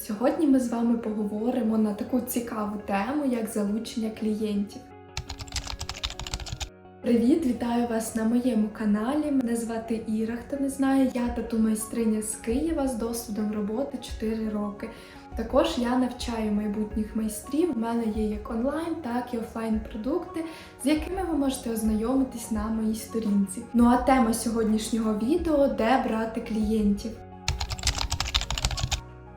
Сьогодні ми з вами поговоримо на таку цікаву тему, як залучення клієнтів. Привіт, вітаю вас на моєму каналі. Мене звати Іра, хто не знає, я тату майстриня з Києва з досвідом роботи 4 роки. Також я навчаю майбутніх майстрів. У мене є як онлайн, так і офлайн продукти, з якими ви можете ознайомитись на моїй сторінці. Ну а тема сьогоднішнього відео де брати клієнтів.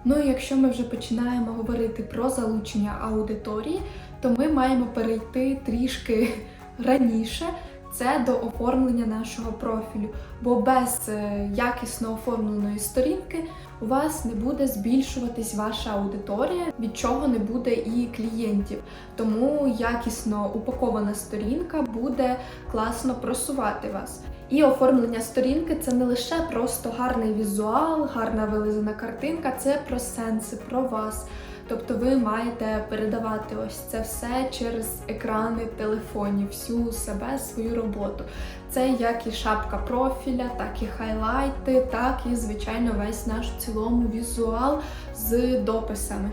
Ну і якщо ми вже починаємо говорити про залучення аудиторії, то ми маємо перейти трішки раніше. Це до оформлення нашого профілю, бо без е, якісно оформленої сторінки у вас не буде збільшуватись ваша аудиторія, від чого не буде і клієнтів. Тому якісно упакована сторінка буде класно просувати вас. І оформлення сторінки це не лише просто гарний візуал, гарна вилизана картинка, це про сенси, про вас. Тобто ви маєте передавати ось це все через екрани телефонів, всю себе, свою роботу. Це як і шапка профіля, так і хайлайти, так і, звичайно, весь наш в цілому візуал з дописами.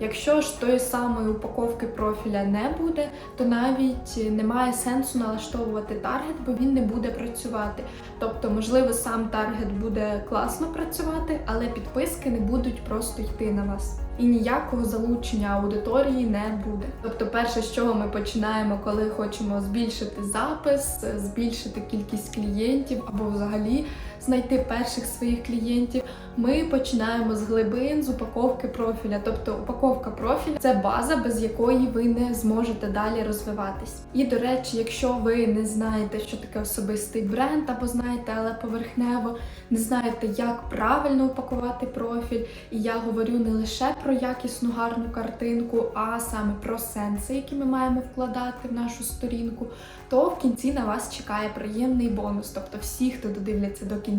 Якщо ж тої самої упаковки профіля не буде, то навіть немає сенсу налаштовувати таргет, бо він не буде працювати. Тобто, можливо, сам таргет буде класно працювати, але підписки не будуть просто йти на вас. І ніякого залучення аудиторії не буде. Тобто, перше, з чого ми починаємо, коли хочемо збільшити запис, збільшити кількість клієнтів або взагалі знайти перших своїх клієнтів, ми починаємо з глибин, з упаковки профіля. Тобто упаковка профіля це база, без якої ви не зможете далі розвиватись. І до речі, якщо ви не знаєте, що таке особистий бренд, або знаєте, але поверхнево не знаєте, як правильно упакувати профіль, і я говорю не лише про якісну гарну картинку, а саме про сенси, які ми маємо вкладати в нашу сторінку, то в кінці на вас чекає приємний бонус. Тобто всі, хто додивляться до кінця,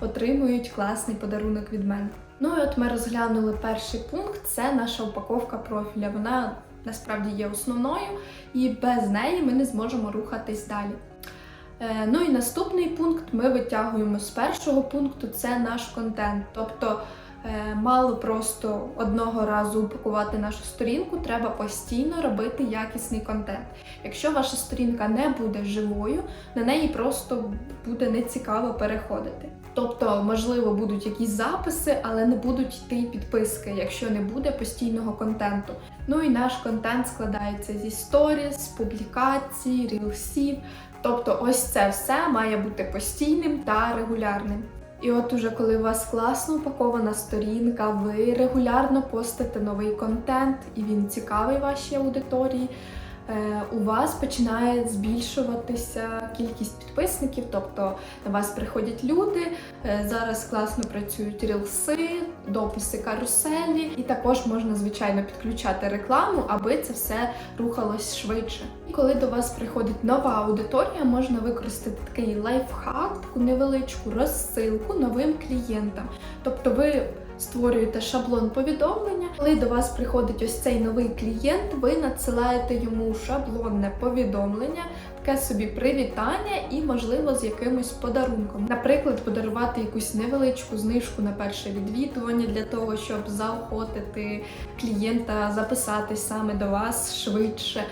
отримують класний подарунок від мене. Ну і от ми розглянули перший пункт це наша упаковка профіля. Вона насправді є основною, і без неї ми не зможемо рухатись далі. Е, Ну і наступний пункт ми витягуємо з першого пункту це наш контент. Тобто мало просто одного разу упакувати нашу сторінку, треба постійно робити якісний контент. Якщо ваша сторінка не буде живою, на неї просто буде нецікаво переходити. Тобто, можливо, будуть якісь записи, але не будуть йти підписки, якщо не буде постійного контенту. Ну і наш контент складається зі сторіс, публікацій, рілсів. Тобто, ось це все має бути постійним та регулярним. І от уже коли у вас класно упакована сторінка, ви регулярно постите новий контент, і він цікавий вашій аудиторії. Е, У вас починає збільшуватися кількість підписників, тобто на вас приходять люди. е, Зараз класно працюють рілси, дописи каруселі, і також можна, звичайно, підключати рекламу, аби це все рухалось швидше. І коли до вас приходить нова аудиторія, можна використати такий лайфхак, таку невеличку розсилку новим клієнтам. Тобто ви створюєте шаблон повідомлення. Коли до вас приходить ось цей новий клієнт, ви надсилаєте йому шаблонне повідомлення, таке собі привітання і, можливо, з якимось подарунком. Наприклад, подарувати якусь невеличку знижку на перше відвідування для того, щоб заохотити клієнта записатись саме до вас швидше.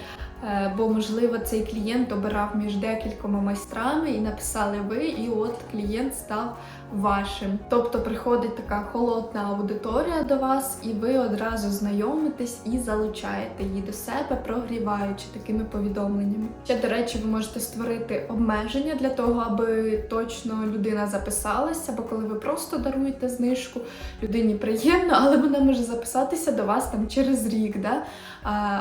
Е, Бо, можливо, цей клієнт обирав між декількома майстрами і написали ви, і от клієнт став вашим. Тобто приходить така холодна аудиторія до вас, і ви одразу знайомитесь і залучаєте її до себе, прогріваючи такими повідомленнями. Ще, до речі, ви можете створити обмеження для того, аби точно людина записалася, бо коли ви просто даруєте знижку, людині приємно, але вона може записатися до вас там через рік. Да?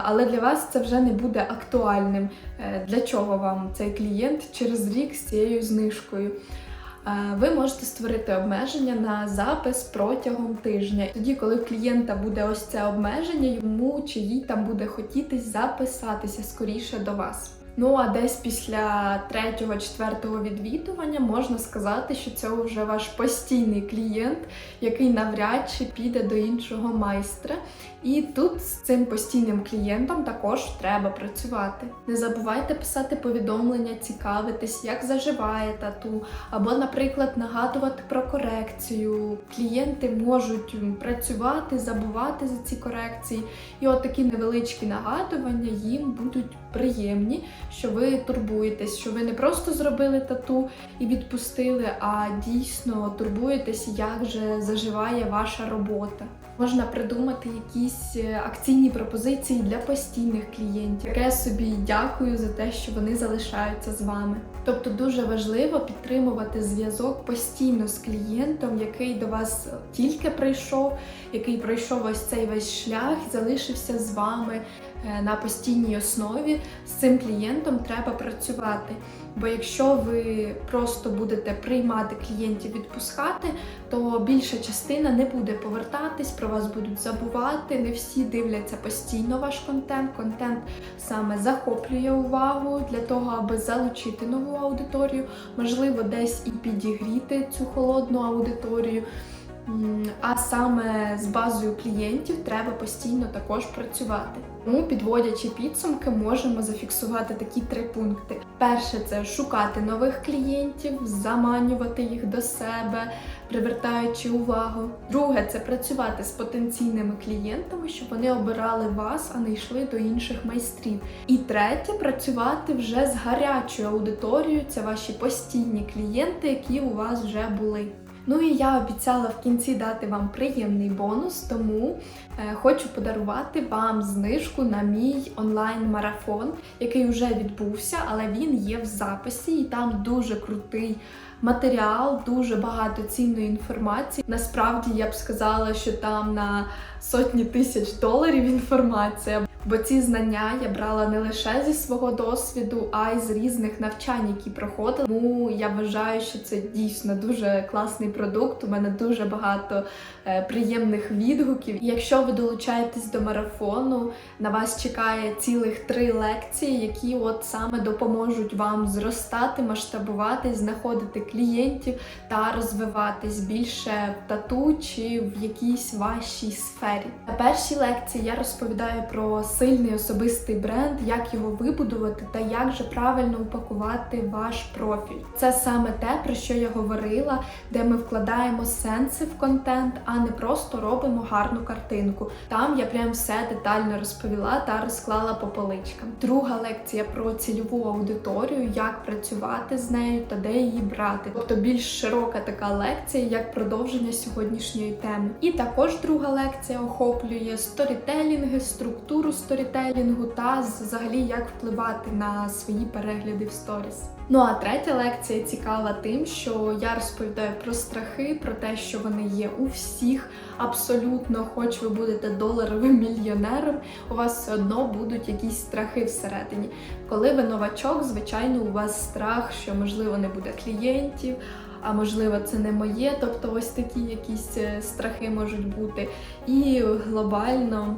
Але для вас це вже не буде актуальним. Е, Для чого вам цей клієнт через рік з цією знижкою? Е, Ви можете створити обмеження на запис протягом тижня. Тоді, коли в клієнта буде ось це обмеження, йому чи їй там буде хотітись записатися скоріше до вас. Ну а десь після третього-четвертого відвідування можна сказати, що це вже ваш постійний клієнт, який навряд чи піде до іншого майстра. І тут з цим постійним клієнтом також треба працювати. Не забувайте писати повідомлення, цікавитись, як заживає тату, або, наприклад, нагадувати про корекцію. Клієнти можуть працювати, забувати за ці корекції, і от такі невеличкі нагадування їм будуть приємні, що ви турбуєтесь, що ви не просто зробили тату і відпустили, а дійсно турбуєтесь, як же заживає ваша робота. Можна придумати якісь е, акційні пропозиції для постійних клієнтів. Таке собі дякую за те, що вони залишаються з вами. Тобто дуже важливо підтримувати зв'язок постійно з клієнтом, який до вас тільки прийшов, який пройшов ось цей весь шлях залишився з вами на постійній основі. З цим клієнтом треба працювати. Бо якщо ви просто будете приймати клієнтів, відпускати, то більша частина не буде повертатись, про вас будуть забувати. Не всі дивляться постійно ваш контент. Контент саме захоплює увагу для того, аби залучити нову аудиторію, можливо, десь і підігріти цю холодну аудиторію. А саме з базою клієнтів треба постійно також працювати. Тому, підводячи підсумки, можемо зафіксувати такі три пункти: перше це шукати нових клієнтів, заманювати їх до себе, привертаючи увагу. Друге це працювати з потенційними клієнтами, щоб вони обирали вас, а не йшли до інших майстрів. І третє працювати вже з гарячою аудиторією. Це ваші постійні клієнти, які у вас вже були. Ну і я обіцяла в кінці дати вам приємний бонус, тому е, хочу подарувати вам знижку на мій онлайн-марафон, який вже відбувся, але він є в записі, і там дуже крутий матеріал, дуже багато цінної інформації. Насправді я б сказала, що там на сотні тисяч доларів інформація. Бо ці знання я брала не лише зі свого досвіду, а й з різних навчань, які проходила. Тому я вважаю, що це дійсно дуже класний продукт. У мене дуже багато е, приємних відгуків. І якщо ви долучаєтесь до марафону, на вас чекає цілих три лекції, які от саме допоможуть вам зростати, масштабуватись, знаходити клієнтів та розвиватись більше в тату чи в якійсь вашій сфері. На першій лекції я розповідаю про сильний особистий бренд, як його вибудувати та як же правильно упакувати ваш профіль. Це саме те, про що я говорила, де ми вкладаємо сенси в контент, а не просто робимо гарну картинку. Там я прям все детально розповіла та розклала по поличкам. Друга лекція про цільову аудиторію, як працювати з нею та де її брати. Тобто більш широка така лекція, як продовження сьогоднішньої теми. І також друга лекція охоплює сторітелінги, структуру сторітелінгу та взагалі як впливати на свої перегляди в сторіс. Ну а третя лекція цікава тим, що я розповідаю про страхи, про те, що вони є у всіх. Абсолютно, хоч ви будете доларовим мільйонером, у вас все одно будуть якісь страхи всередині. Коли ви новачок, звичайно, у вас страх, що можливо не буде клієнтів. А можливо, це не моє, тобто ось такі якісь е, страхи можуть бути. І глобально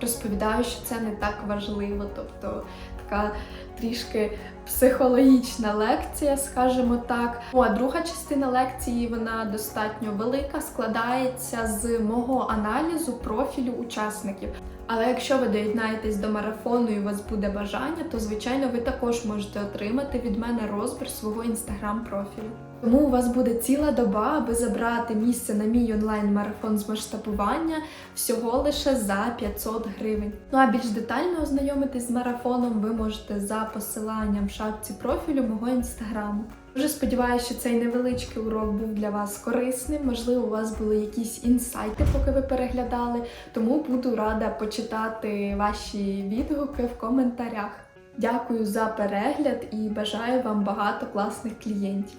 розповідаю, що це не так важливо, тобто така трішки психологічна лекція, скажімо так. Ну, а друга частина лекції вона достатньо велика, складається з мого аналізу профілю учасників. Але якщо ви доєднаєтесь до марафону і у вас буде бажання, то звичайно ви також можете отримати від мене розбір свого інстаграм-профілю. Тому у вас буде ціла доба, аби забрати місце на мій онлайн-марафон з масштабування всього лише за 500 гривень. Ну а більш детально ознайомитись з марафоном ви можете за посиланням в шапці профілю мого інстаграму. Дуже сподіваюся, що цей невеличкий урок був для вас корисним. Можливо, у вас були якісь інсайти, поки ви переглядали. Тому буду рада почитати ваші відгуки в коментарях. Дякую за перегляд і бажаю вам багато класних клієнтів.